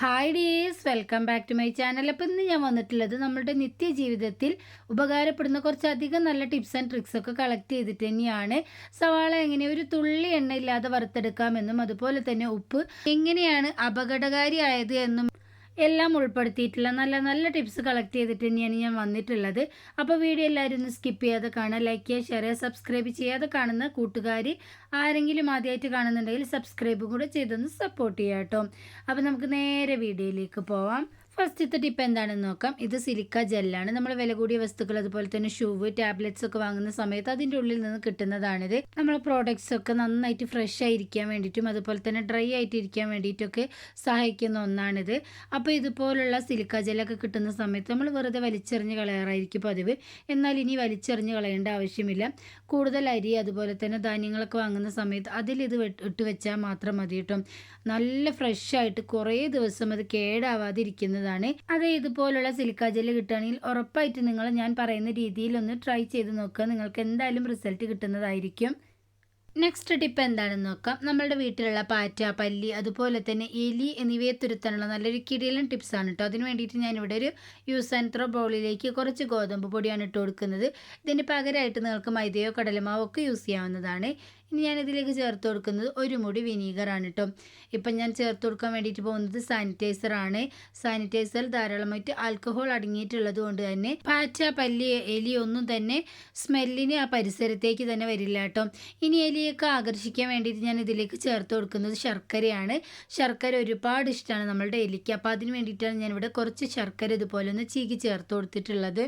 Hi ഡീസ് welcome back to my channel അപ്പോൾ ഇന്ന് ഞാൻ വന്നിട്ടുള്ളത് നമ്മുടെ നിത്യജീവിതത്തിൽ ഉപകാരപ്പെടുന്ന കുറച്ചധികം നല്ല ടിപ്സ് ആൻഡ് ട്രിക്സ് ഒക്കെ കളക്ട് ചെയ്തിട്ട് തന്നെയാണ്. സവാള എങ്ങനെ ഒരു തുള്ളി എണ്ണ ഇല്ലാതെ വറുത്തെടുക്കാമെന്നും അതുപോലെ തന്നെ ഉപ്പ് എങ്ങനെയാണ് അപകടകാരിയായത് എന്നും എല്ലാം ഉൾപ്പെടുത്തിയിട്ടുള്ള നല്ല നല്ല ടിപ്സ് കളക്ട് ചെയ്തിട്ട് തന്നെയാണ് ഞാൻ വന്നിട്ടുള്ളത്. അപ്പോൾ വീഡിയോ എല്ലാവരും ഒന്ന് സ്കിപ്പ് ചെയ്യാതെ കാണാം ലൈക്ക് ചെയ്യുക ഷെയർ ചെയ്യുക സബ്സ്ക്രൈബ് ചെയ്യാതെ കാണുന്ന കൂട്ടുകാർ ആരെങ്കിലും ആദ്യമായിട്ട് കാണുന്നുണ്ടെങ്കിൽ സബ്സ്ക്രൈബ് കൂടെ ചെയ്തൊന്ന് സപ്പോർട്ട് ചെയ്യാം കേട്ടോ. അപ്പോൾ നമുക്ക് നേരെ വീഡിയോയിലേക്ക് പോവാം. ഫസ്റ്റത്തെ ടിപ്പ് എന്താണെന്ന് നോക്കാം. ഇത് സിലിക്ക ജെല്ലാണ് നമ്മൾ വില കൂടിയ വസ്തുക്കൾ അതുപോലെ തന്നെ ഷൂവ് ടാബ്ലറ്റ്സ് ഒക്കെ വാങ്ങുന്ന സമയത്ത് അതിന്റെ ഉള്ളിൽ നിന്ന് കിട്ടുന്നതാണിത്. നമ്മളെ പ്രോഡക്റ്റ്സ് ഒക്കെ നന്നായിട്ട് ഫ്രഷ് ആയിരിക്കാൻ വേണ്ടിയിട്ടും അതുപോലെ തന്നെ ഡ്രൈ ആയിട്ട് ഇരിക്കാൻ വേണ്ടിയിട്ടൊക്കെ സഹായിക്കുന്ന ഒന്നാണിത്. അപ്പോൾ ഇതുപോലുള്ള സിലിക്ക ജെല്ലൊക്കെ കിട്ടുന്ന സമയത്ത് നമ്മൾ വെറുതെ വലിച്ചെറിഞ്ഞ് കളയാറായിരിക്കും പതിവ്. എന്നാൽ ഇനി വലിച്ചെറിഞ്ഞ് കളയേണ്ട ആവശ്യമില്ല. കൂടുതൽ അരി അതുപോലെ തന്നെ ധാന്യങ്ങളൊക്കെ വാങ്ങുന്ന സമയത്ത് അതിൽ ഇത് ഇട്ട് വെച്ചാൽ മാത്രം മതി കേട്ടോ നല്ല ഫ്രഷ് ആയിട്ട് കുറേ ദിവസം അത് കേടാവാതിരിക്കുന്നതാണ്. അത് ഇതുപോലുള്ള സിലിക്ക ജെല്ല് കിട്ടുകയാണെങ്കിൽ ഉറപ്പായിട്ട് നിങ്ങൾ ഞാൻ പറയുന്ന രീതിയിൽ ഒന്ന് ട്രൈ ചെയ്ത് നോക്കുക. നിങ്ങൾക്ക് എന്തായാലും റിസൾട്ട് കിട്ടുന്നതായിരിക്കും. നെക്സ്റ്റ് ടിപ്പ് എന്താണെന്ന് നോക്കാം. നമ്മളുടെ വീട്ടിലുള്ള പാറ്റ പല്ലി അതുപോലെ തന്നെ എലി എന്നിവയെ തുരുത്താനുള്ള നല്ലൊരു കിടിലൻ ടിപ്സാണ് കേട്ടോ അതിന് വേണ്ടിയിട്ട് ഞാൻ ഇവിടെ ഒരു യൂസ് ആൻഡ് ത്രോ ബൗളിലേക്ക് കുറച്ച് ഗോതമ്പ് പൊടിയാണ് ഇട്ട് കൊടുക്കുന്നത്. ഇതിന് പകരമായിട്ട് നിങ്ങൾക്ക് മൈദയോ കടലമാവോ ഒക്കെ യൂസ് ചെയ്യാവുന്നതാണ്. ഇനി ഞാൻ ഇതിലേക്ക് ചേർത്ത് കൊടുക്കുന്നത് ഒരു മുടി വിനീഗറാണ് കേട്ടോ ഇപ്പം ഞാൻ ചേർത്ത് കൊടുക്കാൻ വേണ്ടിയിട്ട് പോകുന്നത് സാനിറ്റൈസറാണ് സാനിറ്റൈസർ ധാരാളമായിട്ട് ആൽക്കഹോൾ അടങ്ങിയിട്ടുള്ളത് കൊണ്ട് തന്നെ പാറ്റ പല്ലി എലി ഒന്നും തന്നെ സ്മെല്ലിന് ആ പരിസരത്തേക്ക് തന്നെ വരില്ല കേട്ടോ ഇനി എലിയൊക്കെ ആകർഷിക്കാൻ വേണ്ടിയിട്ട് ഞാൻ ഇതിലേക്ക് ചേർത്ത് കൊടുക്കുന്നത് ശർക്കരയാണ്. ശർക്കര ഒരുപാട് ഇഷ്ടമാണ് നമ്മളുടെ എലിക്ക്. അപ്പോൾ അതിന് വേണ്ടിയിട്ടാണ് ഞാനിവിടെ കുറച്ച് ശർക്കര ഇതുപോലെ ഒന്ന് ചീകി ചേർത്ത് കൊടുത്തിട്ടുള്ളത്.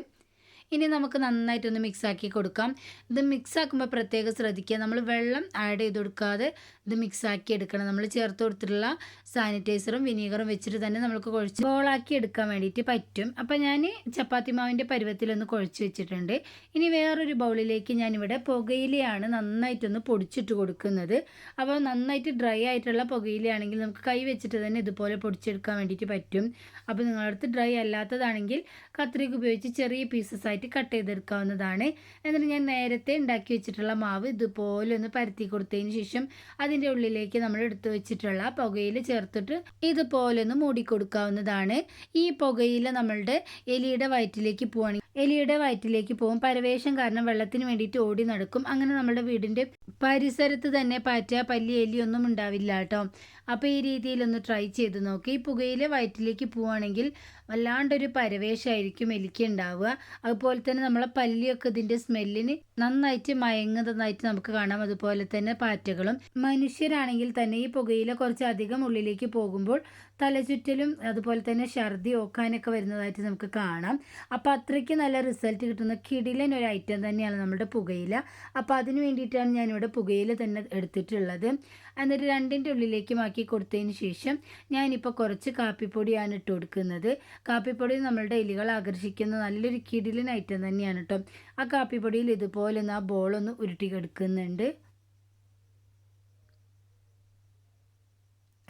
ഇനി നമുക്ക് നന്നായിട്ടൊന്ന് മിക്സാക്കി കൊടുക്കാം. ഇത് മിക്സാക്കുമ്പോൾ പ്രത്യേകം ശ്രദ്ധിക്കുക. നമ്മൾ വെള്ളം ആഡ് ചെയ്ത് കൊടുക്കാതെ ഇത് മിക്സാക്കി എടുക്കണം. നമ്മൾ ചേർത്ത് കൊടുത്തിട്ടുള്ള സാനിറ്റൈസറും വിനീഗറും വെച്ചിട്ട് തന്നെ നമുക്ക് കുഴച്ച് ബോളാക്കി എടുക്കാൻ വേണ്ടിയിട്ട് പറ്റും. അപ്പോൾ ഞാൻ ചപ്പാത്തി മാവിന്റെ പരുവത്തിലൊന്ന് കുഴച്ച് വെച്ചിട്ടുണ്ട്. ഇനി വേറൊരു ബൗളിലേക്ക് ഞാനിവിടെ പുകയിലയാണ് നന്നായിട്ടൊന്ന് പൊടിച്ചിട്ട് കൊടുക്കുന്നത്. അപ്പോൾ നന്നായിട്ട് ഡ്രൈ ആയിട്ടുള്ള പുകയിലയാണെങ്കിൽ നമുക്ക് കൈ വെച്ചിട്ട് തന്നെ ഇതുപോലെ പൊടിച്ചെടുക്കാൻ വേണ്ടിയിട്ട് പറ്റും. അപ്പോൾ നിങ്ങളുടെ അടുത്ത് ഡ്രൈ അല്ലാത്തതാണെങ്കിൽ കത്രിക ഉപയോഗിച്ച് ചെറിയ പീസസ് ആയിട്ട് കട്ട് ചെയ്തെടുക്കാവുന്നതാണ്. എന്നിട്ട് ഞാൻ നേരത്തെ ഉണ്ടാക്കി വെച്ചിട്ടുള്ള മാവ് ഇതുപോലെ ഒന്ന് പരത്തി കൊടുത്തതിന് ശേഷം അതിന്റെ ഉള്ളിലേക്ക് നമ്മൾ എടുത്തു വെച്ചിട്ടുള്ള പുകയിൽ ചേർത്തിട്ട് ഇതുപോലെ ഒന്ന് മൂടിക്കൊടുക്കാവുന്നതാണ്. ഈ പുകയില നമ്മളുടെ എലിയുടെ വയറ്റിലേക്ക് പോവാണെങ്കിൽ എലിയുടെ വയറ്റിലേക്ക് പോകും. പരവേശം കാരണം വെള്ളത്തിന് വേണ്ടിയിട്ട് ഓടി നടക്കും. അങ്ങനെ നമ്മുടെ വീടിന്റെ പരിസരത്ത് തന്നെ പാറ്റ പല്ലി എലിയൊന്നും ഉണ്ടാവില്ല കേട്ടോ. അപ്പോൾ ഈ രീതിയിലൊന്ന് ട്രൈ ചെയ്ത് നോക്കി. പുകയിലെ വയറ്റിലേക്ക് പോവുകയാണെങ്കിൽ വല്ലാണ്ടൊരു പരവേശമായിരിക്കും എലിക്ക് ഉണ്ടാവുക അതുപോലെ തന്നെ നമ്മളെ പല്ലിയൊക്കെ ഇതിന്റെ സ്മെല്ലിന് നന്നായിട്ട് മയങ്ങുന്നതായിട്ട് നമുക്ക് കാണാം. അതുപോലെ തന്നെ പാറ്റകളും. മനുഷ്യരാണെങ്കിൽ തന്നെ ഈ പുകയില കുറച്ച് അധികം ഉള്ളിലേക്ക് പോകുമ്പോൾ തലചുറ്റലും അതുപോലെ തന്നെ ഛർദി ഓക്കാനൊക്കെ വരുന്നതായിട്ട് നമുക്ക് കാണാം. അപ്പോൾ അത്രയ്ക്ക് നല്ല റിസൾട്ട് കിട്ടുന്ന കിടിലൻ ഒരു ഐറ്റം തന്നെയാണ് നമ്മുടെ പുകയില. അപ്പോൾ അതിന് വേണ്ടിയിട്ടാണ് ഞാനിവിടെ പുകയില തന്നെ എടുത്തിട്ടുള്ളത്. എന്നിട്ട് രണ്ടിന്റെ ഉള്ളിലേക്ക് മാക്കി കൊടുത്തതിന് ശേഷം ഞാനിപ്പോൾ കുറച്ച് കാപ്പിപ്പൊടിയാണ് ഇട്ട് കൊടുക്കുന്നത്. കാപ്പിപ്പൊടി നമ്മളുടെ എലികൾ ആകർഷിക്കുന്ന നല്ലൊരു കിടിലൻ ഐറ്റം തന്നെയാണ് കേട്ടോ. ആ കാപ്പിപ്പൊടിയിൽ ഇതുപോലെ ഒന്ന് ആ ബോളൊന്ന് ഉരുട്ടി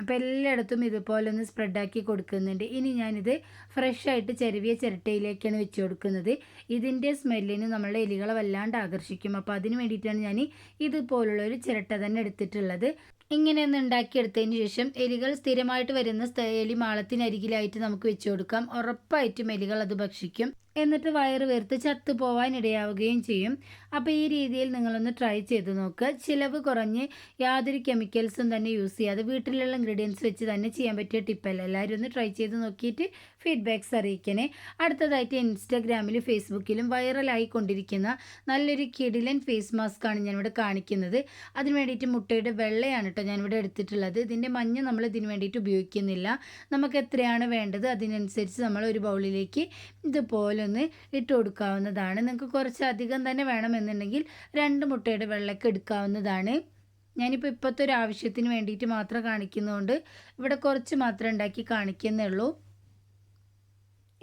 അപ്പോൾ എല്ലായിടത്തും ഇതുപോലെ ഒന്ന് സ്പ്രെഡാക്കി കൊടുക്കുന്നുണ്ട്. ഇനി ഞാനിത് ഫ്രഷായിട്ട് ചെരുവിയ ചിരട്ടയിലേക്കാണ് വെച്ച് കൊടുക്കുന്നത്. ഇതിന്റെ സ്മെല്ലിന് നമ്മളുടെ എലികളെ വല്ലാണ്ട് ആകർഷിക്കും. അപ്പോൾ അതിന് വേണ്ടിയിട്ടാണ് ഞാൻ ഇതുപോലുള്ള ഒരു ചിരട്ട തന്നെ എടുത്തിട്ടുള്ളത്. ഇങ്ങനെയൊന്ന് ഉണ്ടാക്കിയെടുത്തതിന് ശേഷം എലികൾ സ്ഥിരമായിട്ട് വരുന്ന എലി മാളത്തിനരികിലായിട്ട് നമുക്ക് വെച്ച് കൊടുക്കാം. ഉറപ്പായിട്ടും എലികൾ അത് ഭക്ഷിക്കും. എന്നിട്ട് വയറ് വെറുത്ത് ചത്തു പോവാനിടയാവുകയും ചെയ്യും. അപ്പോൾ ഈ രീതിയിൽ നിങ്ങളൊന്ന് ട്രൈ ചെയ്ത് നോക്കുക ചിലവ് കുറഞ്ഞ് യാതൊരു കെമിക്കൽസും തന്നെ യൂസ് ചെയ്യാതെ വീട്ടിലുള്ള ഇൻഗ്രീഡിയൻസ് വെച്ച് തന്നെ ചെയ്യാൻ പറ്റിയ ടിപ്പല്ല എല്ലാവരും ഒന്ന് ട്രൈ ചെയ്ത് നോക്കിയിട്ട് ഫീഡ്ബാക്ക്സ് അറിയിക്കണേ. അടുത്തതായിട്ട് ഇൻസ്റ്റാഗ്രാമിലും ഫേസ്ബുക്കിലും വൈറലായി കൊണ്ടിരിക്കുന്ന നല്ലൊരു കിടിലൻ ഫേസ് മാസ്ക് ആണ് ഞാനിവിടെ കാണിക്കുന്നത്. അതിന് വേണ്ടിയിട്ട് മുട്ടയുടെ വെള്ളയാണ് കേട്ടോ ഞാനിവിടെ എടുത്തിട്ടുള്ളത്. ഇതിന്റെ മഞ്ഞ നമ്മൾ ഇതിന് വേണ്ടിയിട്ട് ഉപയോഗിക്കുന്നില്ല. നമുക്ക് എത്രയാണ് വേണ്ടത്? അതിനനുസരിച്ച് നമ്മൾ ഒരു ബൗളിലേക്ക് ഇതുപോലെ ഒന്ന് ഇട്ട് കൊടുക്കാവുന്നതാണ്. നിങ്ങൾക്ക് കുറച്ച് അധികം തന്നെ വേണമെന്നുണ്ടെങ്കിൽ രണ്ട് മുട്ടയുടെ വെള്ളമൊക്കെ എടുക്കാവുന്നതാണ്. ഞാനിപ്പോൾ ഇപ്പോഴത്തെ ഒരു ആവശ്യത്തിന് വേണ്ടിയിട്ട് മാത്രം കാണിക്കുന്നതുകൊണ്ട് ഇവിടെ കുറച്ച് മാത്രം ഉണ്ടാക്കി കാണിക്കുന്നേ ഉള്ളൂ.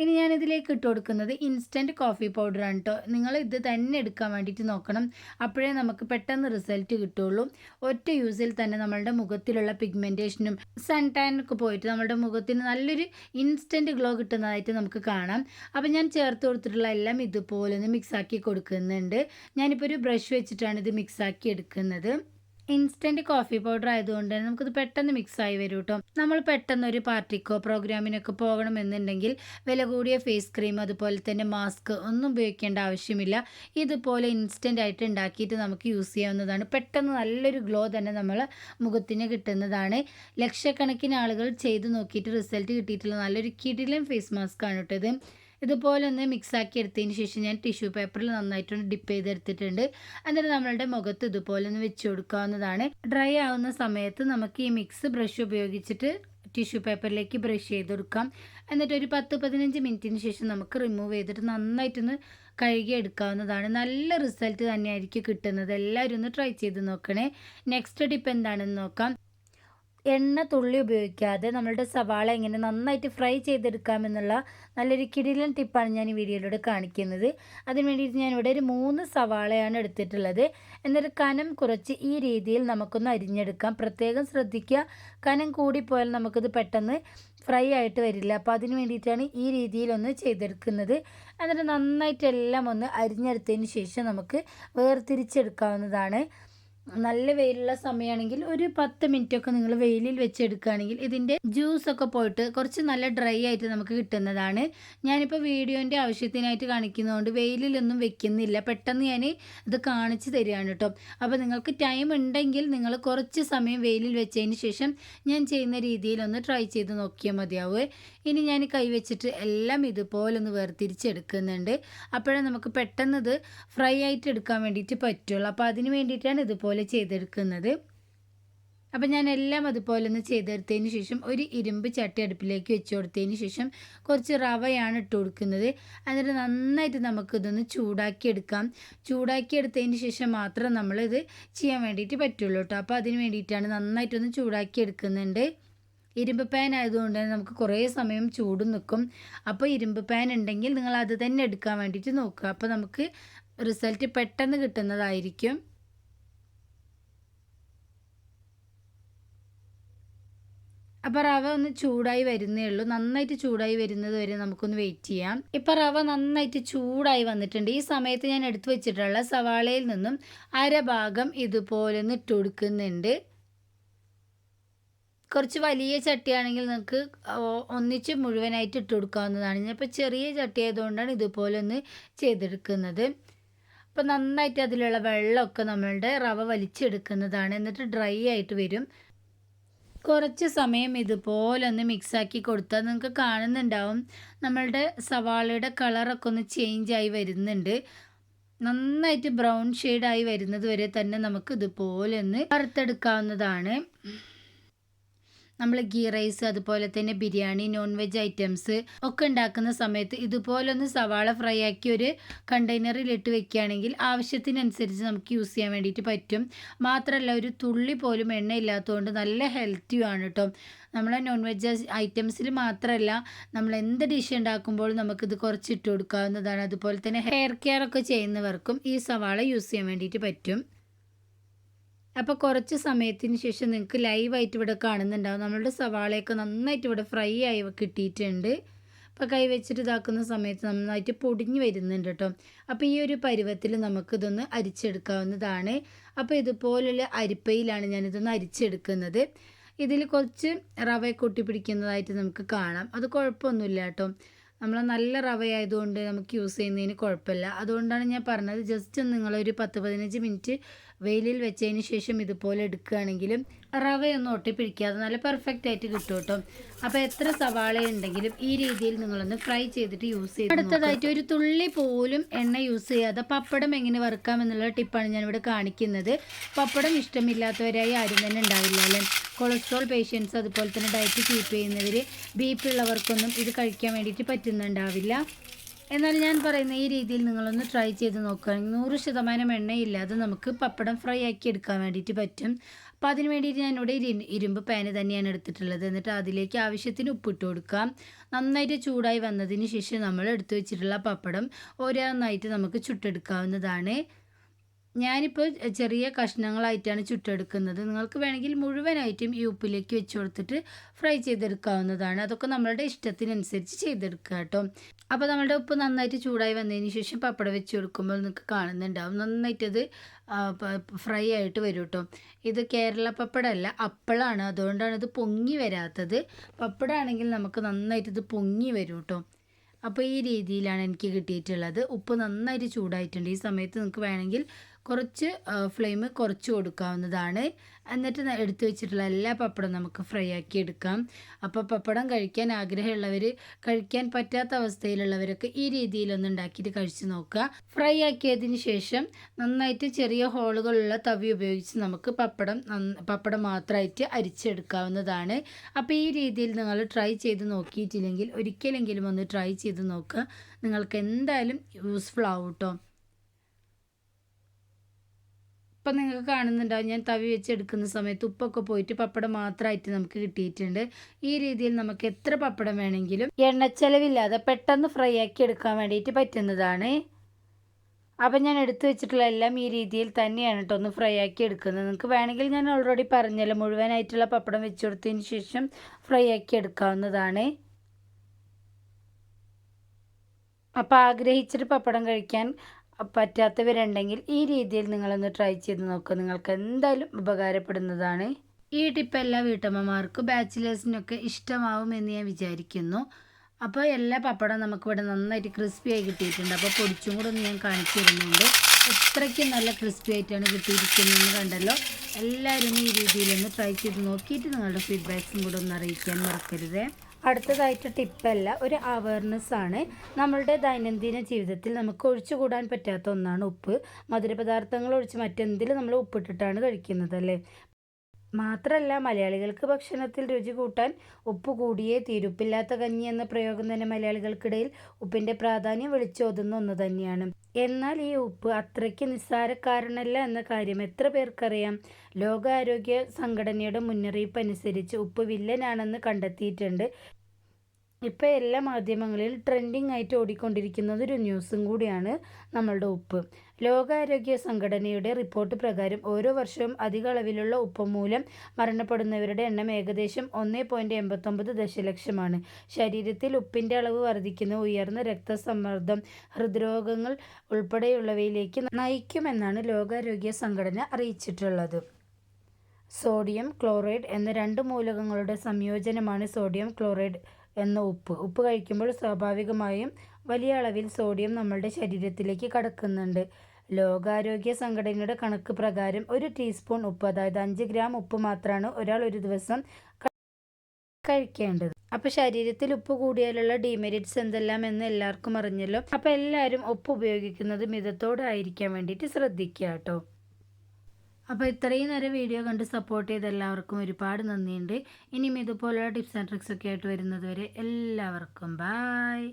ഇനി ഞാൻ ഇതിലേക്ക് ഇട്ട് കൊടുക്കുന്നത് ഇൻസ്റ്റന്റ് കോഫി ആണ് കേട്ടോ നിങ്ങൾ ഇത് തന്നെ എടുക്കാൻ വേണ്ടിയിട്ട് നോക്കണം. അപ്പോഴേ നമുക്ക് പെട്ടെന്ന് റിസൾട്ട് കിട്ടുള്ളൂ. ഒറ്റ യൂസിൽ തന്നെ നമ്മളുടെ മുഖത്തിലുള്ള പിഗ്മെന്റേഷനും സൺ ടാനൊക്കെ പോയിട്ട് നമ്മുടെ മുഖത്തിന് നല്ലൊരു ഇൻസ്റ്റന്റ് ഗ്ലോ കിട്ടുന്നതായിട്ട് നമുക്ക് കാണാം. അപ്പോൾ ഞാൻ ചേർത്ത് കൊടുത്തിട്ടുള്ള എല്ലാം ഇതുപോലെ ഒന്ന് മിക്സ് മിക്സാക്കി കൊടുക്കുന്നുണ്ട്. ഞാനിപ്പോൾ ഒരു ബ്രഷ് വെച്ചിട്ടാണ് ഇത് മിക്സ് ആക്കി എടുക്കുന്നത്. ഇൻസ്റ്റന്റ് കോഫി പൗഡർ ആയതുകൊണ്ട് തന്നെ നമുക്കിത് പെട്ടെന്ന് മിക്സ് ആയി വരും കേട്ടോ നമ്മൾ പെട്ടെന്ന് ഒരു പാർട്ടിക്കോ പ്രോഗ്രാമിനൊക്കെ പോകണമെന്നുണ്ടെങ്കിൽ വില കൂടിയ ഫേസ് ക്രീം അതുപോലെ തന്നെ മാസ്ക് ഒന്നും ഉപയോഗിക്കേണ്ട ആവശ്യമില്ല. ഇതുപോലെ ഇൻസ്റ്റന്റ് ആയിട്ട് ഉണ്ടാക്കിയിട്ട് നമുക്ക് യൂസ് ചെയ്യാവുന്നതാണ്. പെട്ടെന്ന് നല്ലൊരു ഗ്ലോ തന്നെ നമ്മൾ മുഖത്തിന് കിട്ടുന്നതാണ്. ലക്ഷക്കണക്കിന് ആളുകൾ ചെയ്ത് നോക്കിയിട്ട് റിസൾട്ട് കിട്ടിയിട്ടുള്ള നല്ലൊരു കിടിലും ഫേസ് മാസ്ക് ആണ് ഇത്. ഇതുപോലെ ഒന്ന് മിക്സ് ആക്കി എടുത്തതിന് ശേഷം ഞാൻ ടിഷ്യൂ പേപ്പറിൽ നന്നായിട്ടൊന്ന് ഡിപ്പ് ചെയ്തെടുത്തിട്ടുണ്ട്. എന്നിട്ട് നമ്മളുടെ മുഖത്ത് ഇതുപോലെ ഒന്ന് വെച്ച് കൊടുക്കാവുന്നതാണ്. ഡ്രൈ ആവുന്ന സമയത്ത് നമുക്ക് ഈ മിക്സ് ബ്രഷ് ഉപയോഗിച്ചിട്ട് ടിഷ്യൂ പേപ്പറിലേക്ക് ബ്രഷ് ചെയ്ത് കൊടുക്കാം എന്നിട്ട് ഒരു പത്ത് പതിനഞ്ച് മിനിറ്റിന് ശേഷം നമുക്ക് റിമൂവ് ചെയ്തിട്ട് നന്നായിട്ടൊന്ന് കഴുകി എടുക്കാവുന്നതാണ്. നല്ല റിസൾട്ട് തന്നെയായിരിക്കും കിട്ടുന്നത്. എല്ലാവരും ഒന്ന് ട്രൈ ചെയ്ത് നോക്കണേ. നെക്സ്റ്റ് ടിപ്പ് എന്താണെന്ന് നോക്കാം. എണ്ണ തുള്ളി ഉപയോഗിക്കാതെ നമ്മളുടെ സവാള എങ്ങനെ നന്നായിട്ട് ഫ്രൈ ചെയ്തെടുക്കാമെന്നുള്ള നല്ലൊരു കിടിലൻ ടിപ്പാണ് ഞാൻ ഈ വീഡിയോയിലൂടെ കാണിക്കുന്നത്. അതിന് വേണ്ടിയിട്ട് ഇവിടെ ഒരു മൂന്ന് സവാളയാണ് എടുത്തിട്ടുള്ളത്. എന്നൊരു കനം കുറച്ച് ഈ രീതിയിൽ നമുക്കൊന്ന് അരിഞ്ഞെടുക്കാം. പ്രത്യേകം ശ്രദ്ധിക്കുക. കനം കൂടിപ്പോയാൽ നമുക്കിത് പെട്ടെന്ന് ഫ്രൈ ആയിട്ട് വരില്ല. അപ്പോൾ അതിന് വേണ്ടിയിട്ടാണ് ഈ രീതിയിലൊന്ന് ചെയ്തെടുക്കുന്നത്. എന്നിട്ട് നന്നായിട്ടെല്ലാം ഒന്ന് അരിഞ്ഞെടുത്തതിന് ശേഷം നമുക്ക് വേർതിരിച്ചെടുക്കാവുന്നതാണ്. നല്ല വെയിലുള്ള സമയമാണെങ്കിൽ ഒരു പത്ത് മിനിറ്റ് ഒക്കെ നിങ്ങൾ വെയിലിൽ വെച്ചെടുക്കുകയാണെങ്കിൽ ഇതിന്റെ ജ്യൂസൊക്കെ പോയിട്ട് കുറച്ച് നല്ല ഡ്രൈ ആയിട്ട് നമുക്ക് കിട്ടുന്നതാണ്. ഞാനിപ്പോൾ വീഡിയോന്റെ ആവശ്യത്തിനായിട്ട് കാണിക്കുന്നതുകൊണ്ട് വെയിലിലൊന്നും വെക്കുന്നില്ല. പെട്ടെന്ന് ഞാൻ ഇത് കാണിച്ച് തരികയാണ് കേട്ടോ. അപ്പോൾ നിങ്ങൾക്ക് ടൈം ഉണ്ടെങ്കിൽ നിങ്ങൾ കുറച്ച് സമയം വെയിലിൽ വെച്ചതിന് ശേഷം ഞാൻ ചെയ്യുന്ന രീതിയിലൊന്ന് ട്രൈ ചെയ്ത് നോക്കിയാൽ മതിയാവുമേ ഇനി ഞാൻ കൈവച്ചിട്ട് എല്ലാം ഇതുപോലെ ഒന്ന് വേർതിരിച്ചെടുക്കുന്നുണ്ട്. അപ്പോഴേ നമുക്ക് പെട്ടെന്ന് ഇത് ഫ്രൈ ആയിട്ട് എടുക്കാൻ വേണ്ടിയിട്ട് പറ്റുള്ളൂ. അപ്പോൾ അതിന് വേണ്ടിയിട്ടാണ് ഇതുപോലെ ചെയ്തെടുക്കുന്നത്. അപ്പം ഞാൻ എല്ലാം അതുപോലെ ഒന്ന് ചെയ്തെടുത്തതിന് ശേഷം ഒരു ഇരുമ്പ് ചട്ടി അടുപ്പിലേക്ക് വെച്ച് കൊടുത്തതിന് ശേഷം കുറച്ച് റവയാണ് ഇട്ട് കൊടുക്കുന്നത്. എന്നിട്ട് നന്നായിട്ട് നമുക്കിതൊന്ന് ചൂടാക്കിയെടുക്കാം ചൂടാക്കിയെടുത്തതിന് ശേഷം മാത്രം നമ്മളിത് ചെയ്യാൻ വേണ്ടിയിട്ട് പറ്റുള്ളൂ കേട്ടോ അപ്പോൾ അതിന് വേണ്ടിയിട്ടാണ് നന്നായിട്ടൊന്ന് ചൂടാക്കിയെടുക്കുന്നുണ്ട് ഇരുമ്പ് പാൻ ആയതുകൊണ്ട് തന്നെ നമുക്ക് കുറേ സമയം ചൂട് നിൽക്കും അപ്പോൾ ഇരുമ്പ് പാൻ ഉണ്ടെങ്കിൽ നിങ്ങൾ അത് തന്നെ എടുക്കാൻ വേണ്ടിയിട്ട് നോക്കുക. അപ്പോൾ നമുക്ക് റിസൾട്ട് പെട്ടെന്ന് കിട്ടുന്നതായിരിക്കും. അപ്പോൾ റവ ഒന്ന് ചൂടായി വരുന്നേ ഉള്ളൂ. നന്നായിട്ട് ചൂടായി വരുന്നത് വരെ നമുക്കൊന്ന് വെയിറ്റ് ചെയ്യാം. ഇപ്പോൾ റവ നന്നായിട്ട് ചൂടായി വന്നിട്ടുണ്ട്. ഈ സമയത്ത് ഞാൻ എടുത്തു വെച്ചിട്ടുള്ള സവാളയിൽ നിന്നും അര ഭാഗം ഇതുപോലെ ഒന്ന് ഇട്ട് കൊടുക്കുന്നുണ്ട്. കുറച്ച് വലിയ ചട്ടിയാണെങ്കിൽ നിങ്ങൾക്ക് ഒന്നിച്ച് മുഴുവനായിട്ട് ഇട്ട് കൊടുക്കാവുന്നതാണ്. ഞാനിപ്പോൾ ചെറിയ ചട്ടി ആയതുകൊണ്ടാണ് ഇതുപോലെ ഒന്ന് ചെയ്തെടുക്കുന്നത്. അപ്പോൾ നന്നായിട്ട് അതിലുള്ള വെള്ളമൊക്കെ നമ്മളുടെ റവ വലിച്ചെടുക്കുന്നതാണ്. എന്നിട്ട് ഡ്രൈ ആയിട്ട് വരും. കുറച്ച് സമയം ഇതുപോലെ ഒന്ന് മിക്സാക്കി കൊടുത്താൽ നിങ്ങൾക്ക് കാണുന്നുണ്ടാവും. നമ്മളുടെ സവാളയുടെ കളറൊക്കെ ഒന്ന് ആയി വരുന്നുണ്ട്. നന്നായിട്ട് ബ്രൗൺ ഷെയ്ഡായി വരുന്നത് വരെ തന്നെ നമുക്ക് ഇതുപോലെ ഒന്ന് വറുത്തെടുക്കാവുന്നതാണ്. നമ്മൾ ഗീ റൈസ് അതുപോലെ തന്നെ ബിരിയാണി നോൺ വെജ് ഐറ്റംസ് ഒക്കെ ഉണ്ടാക്കുന്ന സമയത്ത് ഇതുപോലൊന്ന് സവാള ഫ്രൈ ആക്കി ഒരു കണ്ടെയ്നറിൽ ഇട്ട് വെക്കുകയാണെങ്കിൽ ആവശ്യത്തിനനുസരിച്ച് നമുക്ക് യൂസ് ചെയ്യാൻ വേണ്ടിയിട്ട് പറ്റും. മാത്രമല്ല ഒരു തുള്ളി പോലും എണ്ണ ഇല്ലാത്തതുകൊണ്ട് നല്ല ഹെൽത്തിയുമാണ് കേട്ടോ നമ്മളെ നോൺ വെജ് ഐറ്റംസിൽ മാത്രമല്ല നമ്മൾ എന്ത് ഡിഷ് ഉണ്ടാക്കുമ്പോഴും നമുക്കിത് കുറച്ചിട്ട് കൊടുക്കാവുന്നതാണ്. അതുപോലെ തന്നെ ഹെയർ കെയർ ഒക്കെ ചെയ്യുന്നവർക്കും ഈ സവാള യൂസ് ചെയ്യാൻ വേണ്ടിയിട്ട് പറ്റും. അപ്പോൾ കുറച്ച് സമയത്തിന് ശേഷം നിങ്ങൾക്ക് ലൈവായിട്ട് ഇവിടെ കാണുന്നുണ്ടാവും. നമ്മളുടെ സവാളയൊക്കെ നന്നായിട്ട് ഇവിടെ ഫ്രൈ ആയി കിട്ടിയിട്ടുണ്ട്. അപ്പോൾ കൈ വെച്ചിട്ട് ഇതാക്കുന്ന സമയത്ത് നന്നായിട്ട് പൊടിഞ്ഞു വരുന്നുണ്ട് കേട്ടോ. അപ്പോൾ ഈ ഒരു പരുവത്തിൽ നമുക്കിതൊന്ന് അരിച്ചെടുക്കാവുന്നതാണ്. അപ്പോൾ ഇതുപോലുള്ള അരിപ്പയിലാണ് ഞാനിതൊന്ന് അരിച്ചെടുക്കുന്നത്. ഇതിൽ കുറച്ച് റവ കൊട്ടി പിടിക്കുന്നതായിട്ട് നമുക്ക് കാണാം. അത് കുഴപ്പമൊന്നുമില്ല കേട്ടോ. നമ്മൾ നല്ല റവയായതുകൊണ്ട് നമുക്ക് യൂസ് ചെയ്യുന്നതിന് കുഴപ്പമില്ല. അതുകൊണ്ടാണ് ഞാൻ പറഞ്ഞത് ജസ്റ്റ് നിങ്ങളൊരു പത്ത് പതിനഞ്ച് മിനിറ്റ് വെയിലിൽ വെച്ചതിന് ശേഷം ഇതുപോലെ എടുക്കുകയാണെങ്കിലും റവയൊന്നും ഒട്ടിപ്പിടിക്കാതെ നല്ല പെർഫെക്റ്റ് ആയിട്ട് കിട്ടും കേട്ടോ. അപ്പോൾ എത്ര സവാള ഉണ്ടെങ്കിലും ഈ രീതിയിൽ നിങ്ങളൊന്ന് ഫ്രൈ ചെയ്തിട്ട് യൂസ് ചെയ്യും അടുത്തതായിട്ട് ഒരു തുള്ളി പോലും എണ്ണ യൂസ് ചെയ്യാതെ പപ്പടം എങ്ങനെ വറുക്കാം എന്നുള്ള ടിപ്പാണ് ഞാനിവിടെ കാണിക്കുന്നത്. പപ്പടം ഇഷ്ടമില്ലാത്തവരായി ആരും തന്നെ ഉണ്ടാവില്ല അല്ലേ? കൊളസ്ട്രോൾ പേഷ്യൻസ് അതുപോലെ തന്നെ ഡയറ്റ് കീപ്പ് ചെയ്യുന്നവർ ബി പി ഉള്ളവർക്കൊന്നും ഇത് കഴിക്കാൻ വേണ്ടിയിട്ട് പറ്റുന്നുണ്ടാവില്ല. എന്നാൽ ഞാൻ പറയുന്ന ഈ രീതിയിൽ നിങ്ങളൊന്ന് ട്രൈ ചെയ്ത് നോക്കുകയാണെങ്കിൽ നൂറ് ശതമാനം എണ്ണയില്ലാതെ നമുക്ക് പപ്പടം ഫ്രൈ ആക്കി എടുക്കാൻ വേണ്ടിയിട്ട് പറ്റും. അപ്പോൾ അതിന് വേണ്ടിയിട്ട് ഞാനിവിടെ ഇരു ഇരുമ്പ് പാന് തന്നെയാണ് എടുത്തിട്ടുള്ളത്. എന്നിട്ട് അതിലേക്ക് ആവശ്യത്തിന് ഉപ്പിട്ട് കൊടുക്കാം. നന്നായിട്ട് ചൂടായി വന്നതിന് ശേഷം നമ്മൾ എടുത്തു വെച്ചിട്ടുള്ള പപ്പടം ഓരോന്നായിട്ട് നമുക്ക് ചുട്ടെടുക്കാവുന്നതാണ്. ഞാനിപ്പോൾ ചെറിയ കഷ്ണങ്ങളായിട്ടാണ് ചുട്ടെടുക്കുന്നത്. നിങ്ങൾക്ക് വേണമെങ്കിൽ മുഴുവനായിട്ടും ഈ ഉപ്പിലേക്ക് വെച്ച് കൊടുത്തിട്ട് ഫ്രൈ ചെയ്തെടുക്കാവുന്നതാണ്. അതൊക്കെ നമ്മളുടെ ഇഷ്ടത്തിനനുസരിച്ച് ചെയ്തെടുക്കുക കേട്ടോ. അപ്പോൾ നമ്മളുടെ ഉപ്പ് നന്നായിട്ട് ചൂടായി വന്നതിന് ശേഷം പപ്പടം വെച്ച് കൊടുക്കുമ്പോൾ നിങ്ങൾക്ക് കാണുന്നുണ്ടാവും. നന്നായിട്ടത് ഫ്രൈ ആയിട്ട് വരും കേട്ടോ. ഇത് കേരള പപ്പടമല്ല അപ്പളാണ്. അതുകൊണ്ടാണ് ഇത് പൊങ്ങി വരാത്തത്. പപ്പടമാണെങ്കിൽ നമുക്ക് നന്നായിട്ട് ഇത് പൊങ്ങി വരും കേട്ടോ. അപ്പോൾ ഈ രീതിയിലാണ് എനിക്ക് കിട്ടിയിട്ടുള്ളത്. ഉപ്പ് നന്നായിട്ട് ചൂടായിട്ടുണ്ട്. ഈ സമയത്ത് നിങ്ങൾക്ക് വേണമെങ്കിൽ കുറച്ച് ഫ്ലെയിം കുറച്ച് കൊടുക്കാവുന്നതാണ്. എന്നിട്ട് എടുത്തു വെച്ചിട്ടുള്ള എല്ലാ പപ്പടം നമുക്ക് ഫ്രൈ ആക്കി എടുക്കാം. അപ്പോൾ പപ്പടം കഴിക്കാൻ ആഗ്രഹമുള്ളവർ കഴിക്കാൻ പറ്റാത്ത അവസ്ഥയിലുള്ളവരൊക്കെ ഈ രീതിയിലൊന്ന് ഉണ്ടാക്കിയിട്ട് കഴിച്ച് നോക്കുക. ഫ്രൈ ആക്കിയതിന് ശേഷം നന്നായിട്ട് ചെറിയ ഹോളുകളുള്ള തവി ഉപയോഗിച്ച് നമുക്ക് പപ്പടം പപ്പടം മാത്രമായിട്ട് അരിച്ചെടുക്കാവുന്നതാണ്. അപ്പോൾ ഈ രീതിയിൽ നിങ്ങൾ ട്രൈ ചെയ്ത് നോക്കിയിട്ടില്ലെങ്കിൽ ഒരിക്കലെങ്കിലും ഒന്ന് ട്രൈ ചെയ്ത് നോക്കുക. നിങ്ങൾക്ക് എന്തായാലും യൂസ്ഫുൾ ആവും കേട്ടോ. ഇപ്പം നിങ്ങൾക്ക് കാണുന്നുണ്ടാവും ഞാൻ തവി വെച്ച് എടുക്കുന്ന സമയത്ത് ഉപ്പൊക്കെ പോയിട്ട് പപ്പടം മാത്രമായിട്ട് നമുക്ക് കിട്ടിയിട്ടുണ്ട്. ഈ രീതിയിൽ നമുക്ക് എത്ര പപ്പടം വേണമെങ്കിലും എണ്ണച്ചെലവില്ലാതെ പെട്ടെന്ന് ഫ്രൈ ആക്കി എടുക്കാൻ വേണ്ടിയിട്ട് പറ്റുന്നതാണ്. അപ്പം ഞാൻ എടുത്തു വെച്ചിട്ടുള്ള എല്ലാം ഈ രീതിയിൽ തന്നെയാണ് കേട്ടോ ഒന്ന് ഫ്രൈ ആക്കി എടുക്കുന്നത്. നിങ്ങൾക്ക് വേണമെങ്കിൽ ഞാൻ ഓൾറെഡി പറഞ്ഞല്ലോ മുഴുവനായിട്ടുള്ള പപ്പടം വെച്ച് കൊടുത്തതിന് ശേഷം ഫ്രൈ ആക്കി എടുക്കാവുന്നതാണ്. അപ്പോൾ ആഗ്രഹിച്ചിട്ട് പപ്പടം കഴിക്കാൻ പറ്റാത്തവരുണ്ടെങ്കിൽ ഈ രീതിയിൽ നിങ്ങളൊന്ന് ട്രൈ ചെയ്ത് നോക്കുക നിങ്ങൾക്ക് എന്തായാലും ഉപകാരപ്പെടുന്നതാണ്. ഈ ടിപ്പ് എല്ലാ വീട്ടമ്മമാർക്കും ബാച്ചിലേഴ്സിനൊക്കെ ഇഷ്ടമാവും എന്ന് ഞാൻ വിചാരിക്കുന്നു. അപ്പോൾ എല്ലാ പപ്പടം നമുക്കിവിടെ നന്നായിട്ട് ക്രിസ്പി ആയി കിട്ടിയിട്ടുണ്ട്. അപ്പോൾ പൊടിച്ചും കൂടെ ഒന്ന് ഞാൻ കാണിച്ചു തരുന്നുണ്ട്. എത്രയ്ക്കും നല്ല ക്രിസ്പി ആയിട്ടാണ് കിട്ടിയിരിക്കുന്നതെന്ന് കണ്ടല്ലോ. എല്ലാവരും ഈ രീതിയിലൊന്ന് ട്രൈ ചെയ്ത് നോക്കിയിട്ട് നിങ്ങളുടെ ഫീഡ്ബാക്സും കൂടെ ഒന്ന് അറിയിക്കാൻ മറക്കരുത്. അടുത്തതായിട്ട് ടിപ്പല്ല. ഒരു അവയർനെസ് ആണ്. നമ്മളുടെ ദൈനംദിന ജീവിതത്തിൽ നമുക്ക് ഒഴിച്ചുകൂടാൻ പറ്റാത്ത ഒന്നാണ് ഉപ്പ്. മധുരപദാർത്ഥങ്ങൾ ഒഴിച്ച് മറ്റെന്തിലും നമ്മൾ ഉപ്പിട്ടിട്ടാണ് കഴിക്കുന്നത് അല്ലേ? മാത്രമല്ല മലയാളികൾക്ക് ഭക്ഷണത്തിൽ രുചി കൂട്ടാൻ ഉപ്പ് കൂടിയേ തീരുപ്പില്ലാത്ത കഞ്ഞി എന്ന പ്രയോഗം തന്നെ മലയാളികൾക്കിടയിൽ ഉപ്പിന്റെ പ്രാധാന്യം വിളിച്ചോതുന്ന ഒന്ന് തന്നെയാണ്. എന്നാൽ ഈ ഉപ്പ് അത്രയ്ക്ക് നിസ്സാരക്കാരനല്ല എന്ന കാര്യം എത്ര പേർക്കറിയാം? ലോകാരോഗ്യ സംഘടനയുടെ മുന്നറിയിപ്പ് അനുസരിച്ച് ഉപ്പ് വില്ലനാണെന്ന് കണ്ടെത്തിയിട്ടുണ്ട്. ഇപ്പോൾ എല്ലാ മാധ്യമങ്ങളിൽ ട്രെൻഡിങ് ആയിട്ട് ഓടിക്കൊണ്ടിരിക്കുന്നത് ഒരു ന്യൂസും കൂടിയാണ് നമ്മളുടെ ഉപ്പ്. ലോകാരോഗ്യ സംഘടനയുടെ റിപ്പോർട്ട് പ്രകാരം ഓരോ വർഷവും അധിക അളവിലുള്ള ഉപ്പ് മൂലം മരണപ്പെടുന്നവരുടെ എണ്ണം ഏകദേശം ഒന്ന് പോയിന്റ് എൺപത്തൊമ്പത് ദശലക്ഷമാണ്. ശരീരത്തിൽ ഉപ്പിന്റെ അളവ് വർദ്ധിക്കുന്ന ഉയർന്ന രക്തസമ്മർദ്ദം ഹൃദ്രോഗങ്ങൾ ഉൾപ്പെടെയുള്ളവയിലേക്ക് നയിക്കുമെന്നാണ് ലോകാരോഗ്യ സംഘടന അറിയിച്ചിട്ടുള്ളത്. സോഡിയം ക്ലോറൈഡ് എന്ന രണ്ട് മൂലകങ്ങളുടെ സംയോജനമാണ് സോഡിയം ക്ലോറൈഡ് എന്ന ഉപ്പ്. ഉപ്പ് കഴിക്കുമ്പോൾ സ്വാഭാവികമായും വലിയ അളവിൽ സോഡിയം നമ്മളുടെ ശരീരത്തിലേക്ക് കടക്കുന്നുണ്ട്. ലോകാരോഗ്യ സംഘടനയുടെ കണക്ക് പ്രകാരം ഒരു ടീസ്പൂൺ ഉപ്പ് അതായത് അഞ്ച് ഗ്രാം ഉപ്പ് മാത്രമാണ് ഒരാൾ ഒരു ദിവസം കഴിക്കേണ്ടത്. അപ്പോൾ ശരീരത്തിൽ ഉപ്പ് കൂടിയാലുള്ള ഡിമെറിറ്റ്സ് എന്തെല്ലാം എന്ന് എല്ലാവർക്കും അറിഞ്ഞല്ലോ. അപ്പോൾ എല്ലാവരും ഉപ്പ് ഉപയോഗിക്കുന്നത് മിതത്തോടായിരിക്കാൻ വേണ്ടിയിട്ട് ശ്രദ്ധിക്കുക കേട്ടോ. അപ്പോൾ ഇത്രയും നേരം വീഡിയോ കണ്ട് സപ്പോർട്ട് ചെയ്ത എല്ലാവർക്കും ഒരുപാട് നന്ദിയുണ്ട്. ഇനിയും ഇതുപോലുള്ള ടിപ്സ് ആൻഡ് ട്രിക്സ് ഒക്കെ ആയിട്ട് വരുന്നത് വരെ എല്ലാവർക്കും ബായ്